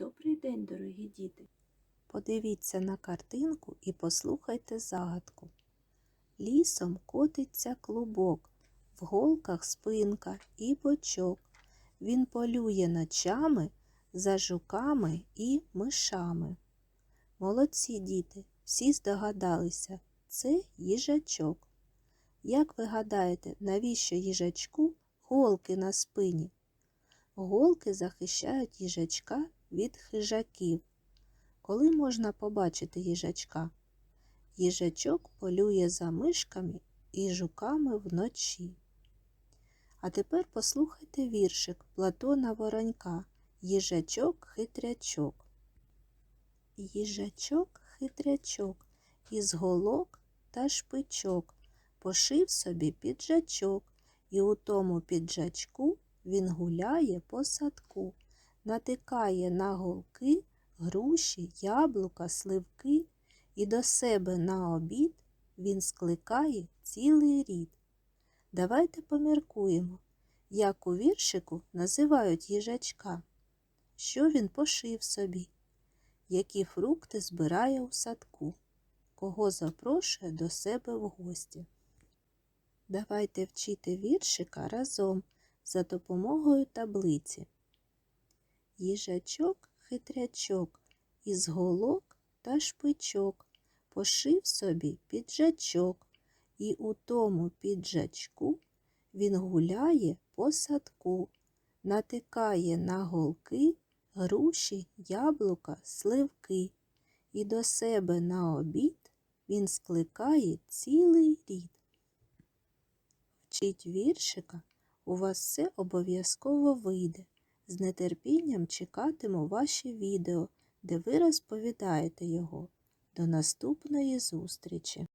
Добрий день, дорогі діти! Подивіться на картинку і послухайте загадку. Лісом котиться клубок, в голках спинка і бочок. Він полює ночами за жуками і мишами. Молодці діти, всі здогадалися, це їжачок. Як ви гадаєте, навіщо їжачку голки на спині? Голки захищають їжачка від хижаків. Коли можна побачити їжачка? Їжачок полює за мишками і жуками вночі. А тепер послухайте віршик Платона Воронька Їжачок-хитрячок. Їжачок хитрячок із голок та шпичок пошив собі піджачок, і у тому піджачку він гуляє по садку, натикає на голки груші, яблука, сливки, і до себе на обід він скликає цілий рід. Давайте поміркуємо, як у віршику називають їжачка, що він пошив собі, які фрукти збирає у садку, кого запрошує до себе в гості. Давайте вчити віршика разом за допомогою таблиці. Їжачок хитрячок із голок та шпичок пошив собі піджачок, і у тому піджачку він гуляє по садку, натикає на голки груші, яблука, сливки, і до себе на обід він скликає цілий рід. Вчить віршика, у вас все обов'язково вийде. З нетерпінням чекатиму ваші відео, де ви розповідаєте його. До наступної зустрічі!